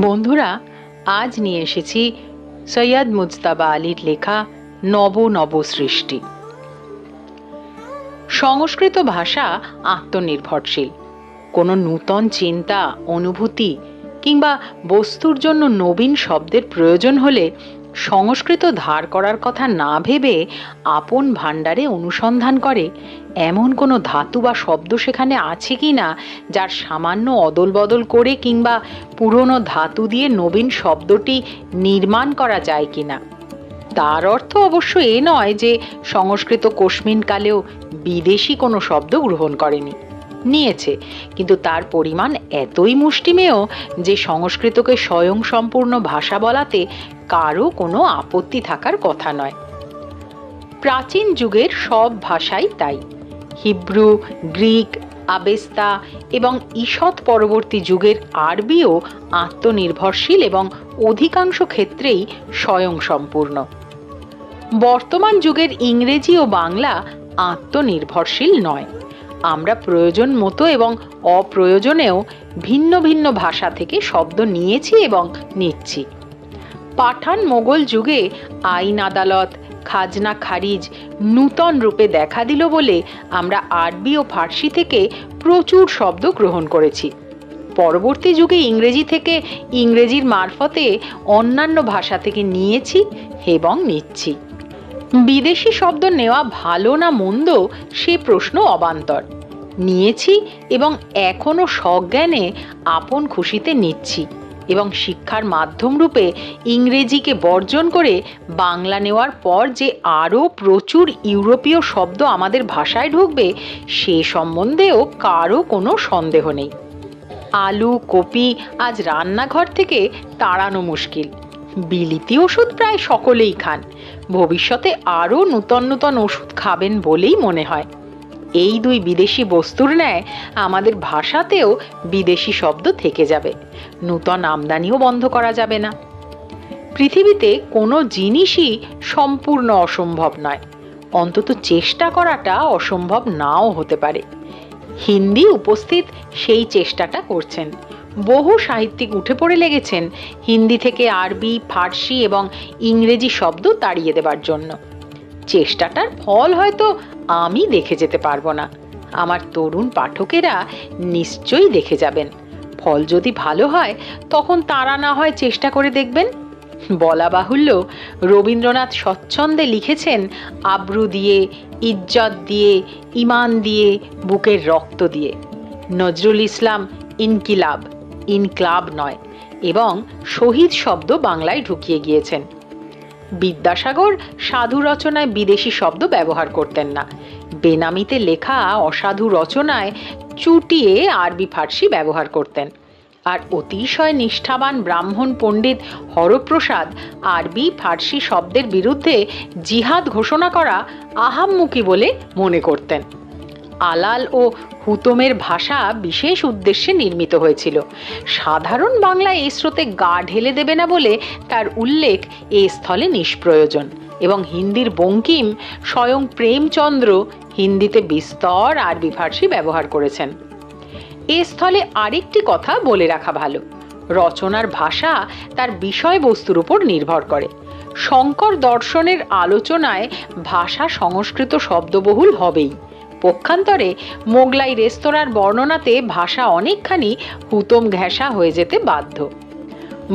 বন্ধুরা, আজ নিয়ে এসেছি সৈয়দ মুজতাবা আলীর লেখা নব নব সৃষ্টি। সংস্কৃত ভাষা আত্মনির্ভরশীল। কোনো নূতন চিন্তা, অনুভূতি কিংবা বস্তুর জন্য নবীন শব্দের প্রয়োজন হলে সংস্কৃত ধার করার কথা না ভেবে আপন ভাণ্ডারে অনুসন্ধান করে। এমন কোনো ধাতু বা শব্দ সেখানে আছে কি না, যার সামান্য অদল বদল করে কিংবা পুরনো ধাতু দিয়ে নবীন শব্দটি নির্মাণ করা যায় কি না? তার অর্থ অবশ্য এ নয় যে সংস্কৃত কোশ্মিনকালেও বিদেশি কোনো শব্দ গ্রহণ করেনি। নিয়েছে। কিন্তু তার পরিমাণ এতই মুষ্টিমেয় যে সংস্কৃতকে স্বয়ং সম্পূর্ণ ভাষা বলাতে কারও কোনো আপত্তি থাকার কথা নয়। প্রাচীন যুগের সব ভাষাই তাই। হিব্রু, গ্রিক, আবেস্তা এবং ঈষৎ পরবর্তী যুগের আরবিও আত্মনির্ভরশীল এবং অধিকাংশ ক্ষেত্রেই স্বয়ংসম্পূর্ণ। বর্তমান যুগের ইংরেজি ও বাংলা আত্মনির্ভরশীল নয়। আমরা প্রয়োজন মতো এবং অপ্রয়োজনেও ভিন্ন ভিন্ন ভাষা থেকে শব্দ নিয়েছি এবং নিচ্ছি। পাঠান মোগল যুগে আইন আদালত, খাজনা খারিজ নূতন রূপে দেখা দিল বলে আমরা আরবি ও ফার্সি থেকে প্রচুর শব্দ গ্রহণ করেছি। পরবর্তী যুগে ইংরেজি থেকে ইংরেজির মারফতে অন্যান্য ভাষা থেকে নিয়েছি এবং নিচ্ছি। বিদেশি শব্দ নেওয়া ভালো না মন্দ, সে প্রশ্ন অবান্তর। নিয়েছি এবং এখনও সজ্ঞানে আপন খুশিতে নিচ্ছি এবং শিক্ষার মাধ্যম রূপে ইংরেজিকে বর্জন করে বাংলা নেওয়ার পর যে আরও প্রচুর ইউরোপীয় শব্দ আমাদের ভাষায় ঢুকবে, সে সম্বন্ধেও কারও কোনো সন্দেহ নেই। আলু, কপি আজ রান্নাঘর থেকে তাড়ানো মুশকিল। বিলিতি ওষুধ প্রায় সকলেই খান। ভবিষ্যতে আরও নূতন নূতন ওষুধ খাবেন বলেই মনে হয়। এই দুই বিদেশি বস্তুর ন্যায় আমাদের ভাষাতেও বিদেশি শব্দ থেকে যাবে। নূতন আমদানিও বন্ধ করা যাবে না। পৃথিবীতে কোনো জিনিসই সম্পূর্ণ অসম্ভব নয়। অন্তত চেষ্টা করাটা অসম্ভব নাও হতে পারে। হিন্দি উপস্থিত সেই চেষ্টাটা করছেন। বহু সাহিত্যিক উঠে পড়ে লেগেছেন হিন্দি থেকে আরবি, ফার্সি এবং ইংরেজি শব্দ তাড়িয়ে দেবার জন্য। চেষ্টাটার ফল হয়তো আমি দেখে যেতে পারব না। আমার তরুণ পাঠকেরা নিশ্চয়ই দেখে যাবেন। ফল যদি ভালো হয়, তখন তারা না হয় চেষ্টা করে দেখবেন। বলা বাহুল্য, রবীন্দ্রনাথ স্বচ্ছন্দে লিখেছেন, আব্রু দিয়ে, ইজ্জত দিয়ে ইমান দিয়ে, বুকের রক্ত দিয়ে। নজরুল ইসলাম, ইনকিলাব। ইনক্লাব নয় এবং শহীদ শব্দ বাংলায় ঢুকিয়ে গিয়েছেন। বিদ্যাসাগর সাধু রচনায় বিদেশি শব্দ ব্যবহার করতেন না। বেনামিতে লেখা অসাধু রচনায় চুটিয়ে আরবি ফার্সি ব্যবহার করতেন। আর অতিশয় নিষ্ঠাবান ব্রাহ্মণ পণ্ডিত হরপ্রসাদ আরবি ফার্সি শব্দের বিরুদ্ধে জিহাদ ঘোষণা করা আহাম্মুখী বলে মনে করতেন। আলাল ও হুতমের ভাষা বিশেষ উদ্দেশ্যে নির্মিত হয়েছিল। সাধারণ বাংলা এই স্রোতে গা ঢেলে দেবে না বলে তার উল্লেখ এ স্থলে নিষ্প্রয়োজন এবং হিন্দির বঙ্কিম স্বয়ং প্রেমচন্দ্র হিন্দিতে বিস্তর আরবি ফার্সি ব্যবহার করেছেন। এ স্থলে আরেকটি কথা বলে রাখা ভালো। রচনার ভাষা তার বিষয়বস্তুর উপর নির্ভর করে। শঙ্কর দর্শনের আলোচনায় ভাষা সংস্কৃত শব্দবহুল হবেই। পক্ষান্তরে মোগলাই রেস্তোরাঁর বর্ণনাতে ভাষা অনেকখানি হুতম ঘেঁষা হয়ে যেতে বাধ্য।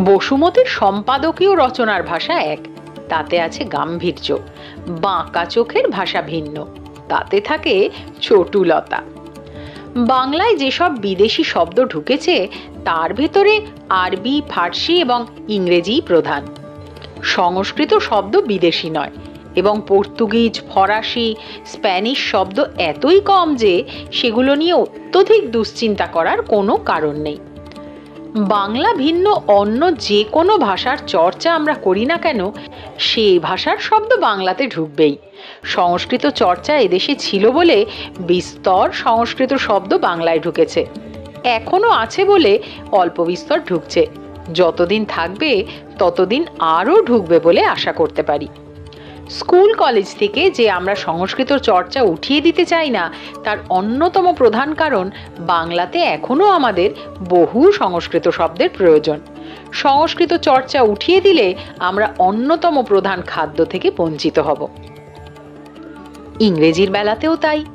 বসুমতীর সম্পাদকীয় রচনার ভাষা এক, তাতে আছে গাম্ভীর্য। বাঁকা চোখের ভাষা ভিন্ন, তাতে থাকে চটুলতা। বাংলায় যেসব বিদেশি শব্দ ঢুকেছে, তার ভেতরে আরবি, ফার্সি এবং ইংরেজি প্রধান। সংস্কৃত শব্দ বিদেশি নয় এবং পর্তুগিজ, ফরাসি, স্প্যানিশ শব্দ এতই কম যে সেগুলো নিয়ে অত্যধিক দুশ্চিন্তা করার কোনো কারণ নেই। বাংলা ভিন্ন অন্য যে কোনো ভাষার চর্চা আমরা করি না কেন, সেই ভাষার শব্দ বাংলাতে ঢুকবেই। সংস্কৃত চর্চা এদেশে ছিল বলে বিস্তর সংস্কৃত শব্দ বাংলায় ঢুকেছে। এখনও আছে বলে অল্প বিস্তর ঢুকছে। যতদিন থাকবে, ততদিন আরও ঢুকবে বলে আশা করতে পারি। স্কুল কলেজ থেকে যে আমরা সংস্কৃত চর্চা উঠিয়ে দিতে চাই না, তার অন্যতম প্রধান কারণ বাংলাতে এখনও আমাদের বহু সংস্কৃত শব্দের প্রয়োজন। সংস্কৃত চর্চা উঠিয়ে দিলে আমরা অন্যতম প্রধান খাদ্য থেকে বঞ্চিত হব। ইংরেজির বেলাতেও তাই।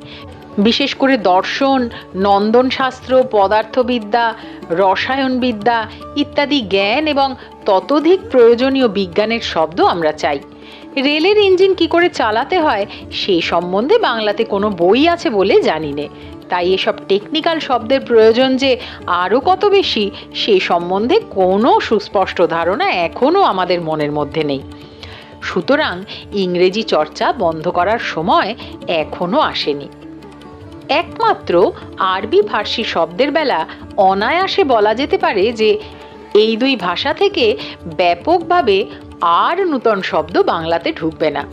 বিশেষ করে দর্শন, নন্দনশাস্ত্র, পদার্থবিদ্যা, রসায়নবিদ্যা ইত্যাদি জ্ঞান এবং ততোধিক প্রয়োজনীয় বিজ্ঞানের শব্দ আমরা চাই। রেলের ইঞ্জিন কি করে চালাতে হয় সে সম্বন্ধে বাংলাতে কোনো বই আছে বলে জানি নে। তাই এসব টেকনিক্যাল শব্দের প্রয়োজন যে আরও কত বেশি, সে সম্বন্ধে কোনো সুস্পষ্ট ধারণা এখনও আমাদের মনের মধ্যে নেই। সুতরাং ইংরেজি চর্চা বন্ধ করার সময় এখনও আসেনি। একমাত্র আরবি ফার্সি শব্দের বেলা অনায়াসে বলা যেতে পারে যে, এই দুই ভাষা থেকে ব্যাপকভাবে আর নূতন শব্দ বাংলাতে ঢুকবে না।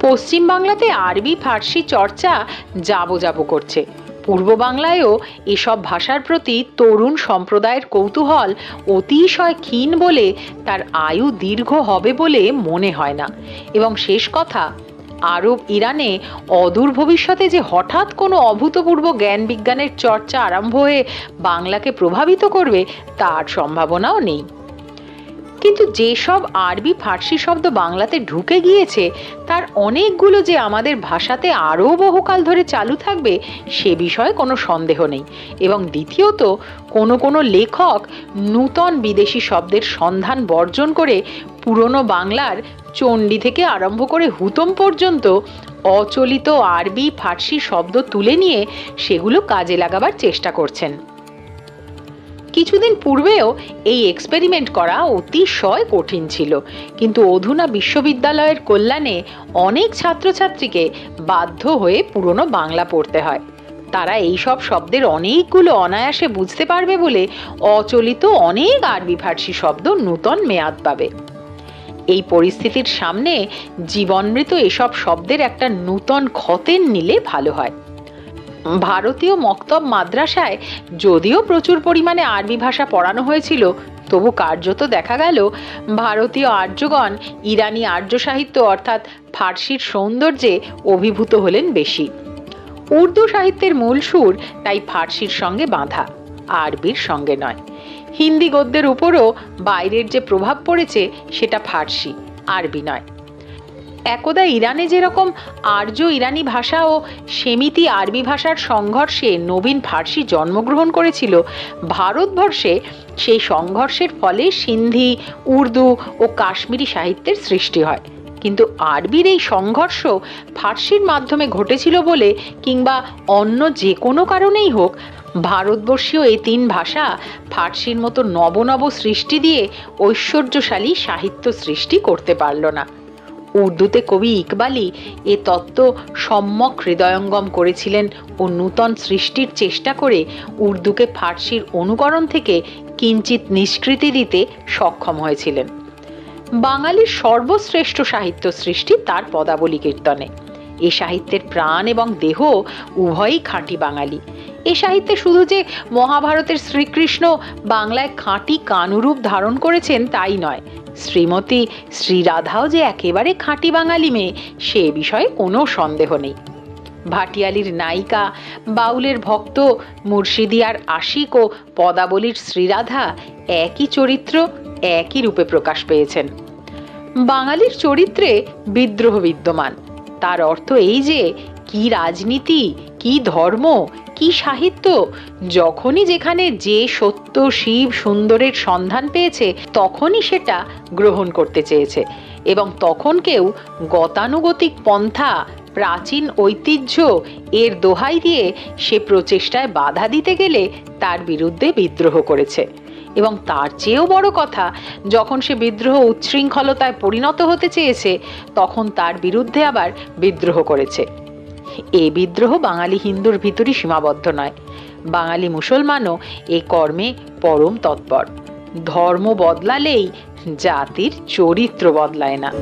পশ্চিম বাংলাতে আরবি, ফার্সি চর্চা যাব যাব করছে। পূর্ব বাংলায়ও এসব ভাষার প্রতি তরুণ সম্প্রদায়ের কৌতূহল অতিশয় ক্ষীণ বলে তার আয়ু দীর্ঘ হবে বলে মনে হয় না। এবং শেষ কথা, আরব ইরানে অদূর ভবিষ্যতে যে হঠাৎ কোনো অভূতপূর্ব জ্ঞান বিজ্ঞানের চর্চা আরম্ভ হয়ে বাংলাকে প্রভাবিত করবে, তার সম্ভাবনাও নেই। কিন্তু যেসব আরবি ফার্সি শব্দ বাংলাতে ঢুকে গিয়েছে, তার অনেকগুলো যে আমাদের ভাষাতে আরও বহুকাল ধরে চালু থাকবে, সে বিষয়ে কোনো সন্দেহ নেই। এবং দ্বিতীয়ত, কোনো কোনো লেখক নূতন বিদেশি শব্দের সন্ধান বর্জন করে পুরনো বাংলার চণ্ডী থেকে আরম্ভ করে হুতম পর্যন্ত অচলিত আরবি ফার্সি শব্দ তুলে নিয়ে সেগুলো কাজে লাগাবার চেষ্টা করছেন। কিছুদিন পূর্বেও এই এক্সপেরিমেন্ট করা অতিশয় কঠিন ছিল। কিন্তু অধুনা বিশ্ববিদ্যালয়ের কল্যাণে অনেক ছাত্রছাত্রীকে বাধ্য হয়ে পুরনো বাংলা পড়তে হয়। তারা এই সব শব্দের অনেকগুলো অনায়াসে বুঝতে পারবে বলে অচলিত অনেক আরবি ফার্সি শব্দ নূতন মেয়াদ পাবে। এই পরিস্থিতির সামনে জীবনমৃত এসব শব্দের একটা নূতন খতেন নিলে ভালো হয়। ভারতীয় মক্তব মাদ্রাসায় যদিও প্রচুর পরিমাণে আরবি ভাষা পড়ানো হয়েছিল, তবু কার্যত দেখা গেল ভারতীয় আর্যগণ ইরানি আর্য সাহিত্য অর্থাৎ ফার্সির সৌন্দর্যে অভিভূত হলেন বেশি। উর্দু সাহিত্যের মূল সুর তাই ফার্সির সঙ্গে বাঁধা, আরবির সঙ্গে নয়। হিন্দি গদ্যের উপরও বাইরের যে প্রভাব পড়েছে সেটা ফার্সি, আরবি নয়। একদা ইরানে যেরকম আর্য ইরানি ভাষা ও সেমিতি আরবি ভাষার সংঘর্ষে নবীন ফার্সি জন্মগ্রহণ করেছিল, ভারতবর্ষে সেই সংঘর্ষের ফলে সিন্ধি, উর্দু ও কাশ্মীরি সাহিত্যের সৃষ্টি হয়। কিন্তু আরবির এই সংঘর্ষ ফার্সির মাধ্যমে ঘটেছিল বলে কিংবা অন্য যে কোনো কারণেই হোক, ভারতবর্ষীয় এই তিন ভাষা ফার্সির মতো নবনব সৃষ্টি দিয়ে ঐশ্বর্যশালী সাহিত্য সৃষ্টি করতে পারল না। উর্দুতে কবি ইকবালি এ তত্ত্ব সম্যক হৃদয়ঙ্গম করেছিলেন ও নূতন সৃষ্টির চেষ্টা করে উর্দুকে ফার্সির অনুকরণ থেকে কিঞ্চিত নিষ্কৃতি দিতে সক্ষম হয়েছিলেন। বাঙালির সর্বশ্রেষ্ঠ সাহিত্য সৃষ্টি তার পদাবলী কীর্তনে। এ সাহিত্যের প্রাণ এবং দেহ উভয়ই খাঁটি বাঙালি। এ সাহিত্যে শুধু যে মহাভারতের শ্রীকৃষ্ণ বাংলায় খাঁটি কানুরূপ ধারণ করেছেন তাই নয় শ্রীমতী শ্রীরাধাও যে একেবারে খাঁটি বাঙালি মেয়ে, সে বিষয়ে কোনো সন্দেহ নেই। ভাটিয়ালির নায়িকা, বাউলের ভক্ত, মুর্শিদিয়ার আশিক ও পদাবলীর শ্রীরাধা একই চরিত্র, একই রূপে প্রকাশ পেয়েছেন। বাঙালির চরিত্রে বিদ্রোহ বিদ্যমান। তার অর্থ এই যে, কি রাজনীতি, কি ধর্ম কি সাহিত্য? যখনই যেখানে যে সত্য শিব সুন্দরের সন্ধান পেয়েছে, তখনই সেটা গ্রহণ করতে চেয়েছে। এবং তখন কেউ গতানুগতিক পন্থা, প্রাচীন ঐতিহ্য এর দোহাই দিয়ে সে প্রচেষ্টায় বাধা দিতে গেলে তার বিরুদ্ধে বিদ্রোহ করেছে। এবং তার চেয়েও বড় কথা, যখন সে বিদ্রোহ উচ্ছৃঙ্খলতায় পরিণত হতে চেয়েছে, তখন তার বিরুদ্ধে আবার বিদ্রোহ করেছে। এ বিদ্রোহ বাঙালি হিন্দুর ভিতরই সীমাবদ্ধ নয়। বাঙালি মুসলমানও এ কর্মে পরম তৎপর। ধর্ম বদলালেই জাতির চরিত্র বদলায় না।